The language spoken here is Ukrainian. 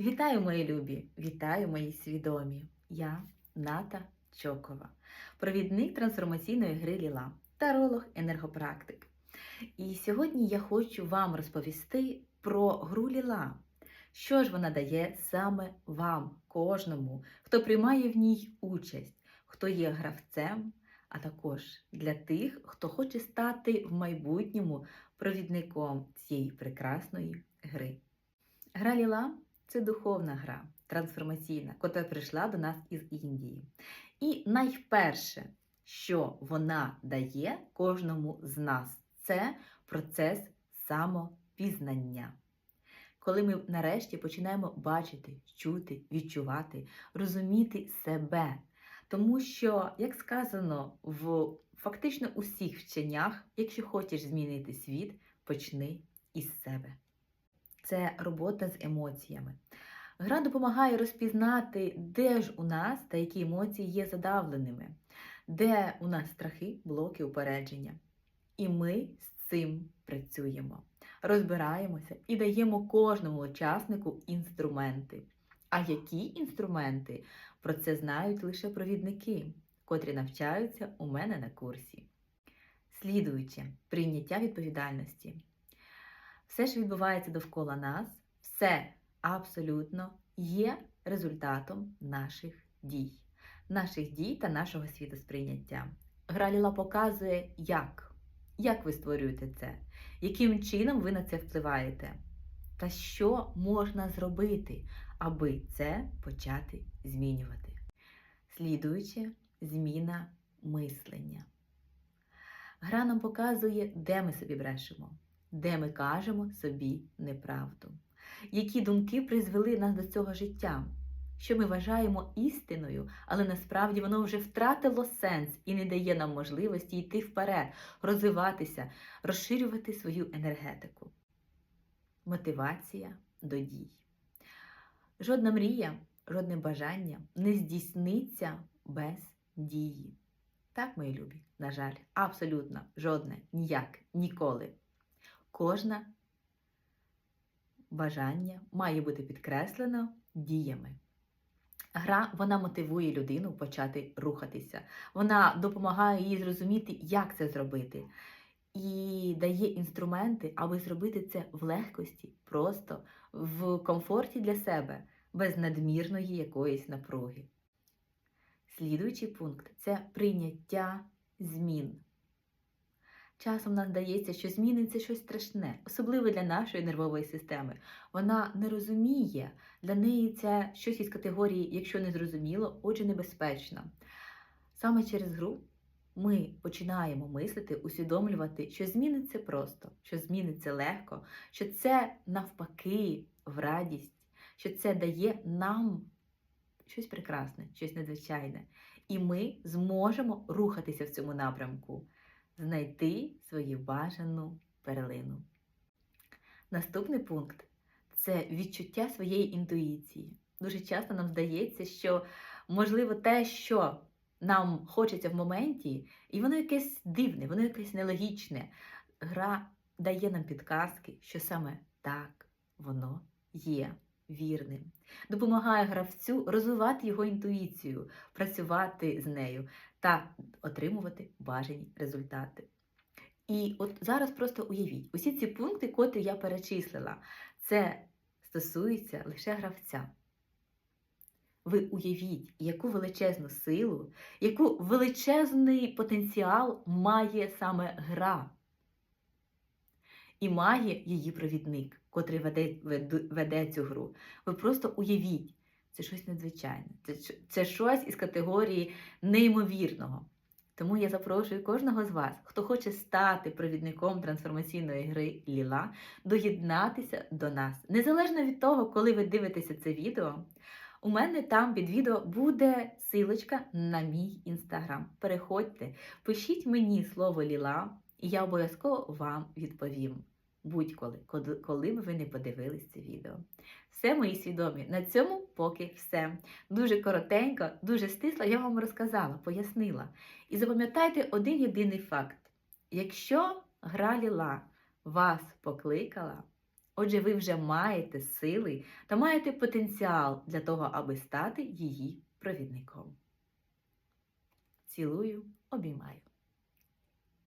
Вітаю, мої любі! Вітаю, мої свідомі! Я Ната Чокова, провідник трансформаційної гри Ліла, таролог, енергопрактик. І сьогодні я хочу вам розповісти про гру Ліла. Що ж вона дає саме вам, кожному, хто приймає в ній участь, хто є гравцем, а також для тих, хто хоче стати в майбутньому провідником цієї прекрасної гри. Гра Ліла це духовна гра, трансформаційна, котра прийшла до нас із Індії. І найперше, що вона дає кожному з нас, це процес самопізнання. Коли ми нарешті починаємо бачити, чути, відчувати, розуміти себе. Тому що, як сказано в фактично усіх вченнях, якщо хочеш змінити світ, почни із себе. Це робота з емоціями. Гра допомагає розпізнати, де ж у нас та які емоції є задавленими, де у нас страхи, блоки, упередження. І ми з цим працюємо, розбираємося і даємо кожному учаснику інструменти. А які інструменти? Про це знають лише провідники, котрі навчаються у мене на курсі. Слідуючи, прийняття відповідальності. Все, що відбувається довкола нас, все абсолютно є результатом наших дій, наших дій та нашого світосприйняття. Гра Ліла показує, як, як ви створюєте це, яким чином ви на це впливаєте, та що можна зробити, аби це почати змінювати. Слідуючи, зміна мислення. Гра нам показує, де ми собі брешемо, де ми кажемо собі неправду, які думки призвели нас до цього життя, що ми вважаємо істиною, але насправді воно вже втратило сенс і не дає нам можливості йти вперед, розвиватися, розширювати свою енергетику. Мотивація до дій. Жодна мрія, жодне бажання не здійсниться без дії. Так, мої любі, на жаль, абсолютно жодне, ніяк, ніколи. Кожне бажання має бути підкреслено діями. Гра вона мотивує людину почати рухатися. Вона допомагає їй зрозуміти, як це зробити. І дає інструменти, аби зробити це в легкості, просто в комфорті для себе, без надмірної якоїсь напруги. Слідуючий пункт це прийняття змін. Часом нам здається, що зміни це щось страшне, особливо для нашої нервової системи. Вона не розуміє, для неї це щось із категорії, якщо не зрозуміло, отже, небезпечно. Саме через гру ми починаємо мислити, усвідомлювати, що зміни це просто, що зміни це легко, що це навпаки в радість, що це дає нам щось прекрасне, щось надзвичайне. І ми зможемо рухатися в цьому напрямку, знайти свою бажану перлину. Наступний пункт це відчуття своєї інтуїції. Дуже часто нам здається, що можливо те, що нам хочеться в моменті, і воно якесь дивне, воно якесь нелогічне. Гра дає нам підказки, що саме так воно є вірним. Допомагає гравцю розвивати його інтуїцію, працювати з нею та отримувати бажані результати. І от зараз просто уявіть, усі ці пункти, котрі я перечислила, це стосується лише гравця. Ви уявіть, яку величезну силу, яку величезний потенціал має саме гра. І має її провідник, котрий веде, веде, цю гру. Ви просто уявіть, це щось надзвичайне, це, це щось із категорії неймовірного. Тому я запрошую кожного з вас, хто хоче стати провідником трансформаційної гри Ліла, доєднатися до нас. Незалежно від того, коли ви дивитеся це відео, у мене там під відео буде силочка на мій інстаграм. Переходьте, пишіть мені слово Ліла, і я обов'язково вам відповім. Будь-коли, коли б ви не подивились це відео. Все, мої свідомі, на цьому поки все. Дуже коротенько, дуже стисло я вам розказала, пояснила. І запам'ятайте один єдиний факт: якщо гра Ліла вас покликала, Отже, ви вже маєте сили та маєте потенціал для того, аби стати її провідником. Цілую, обіймаю.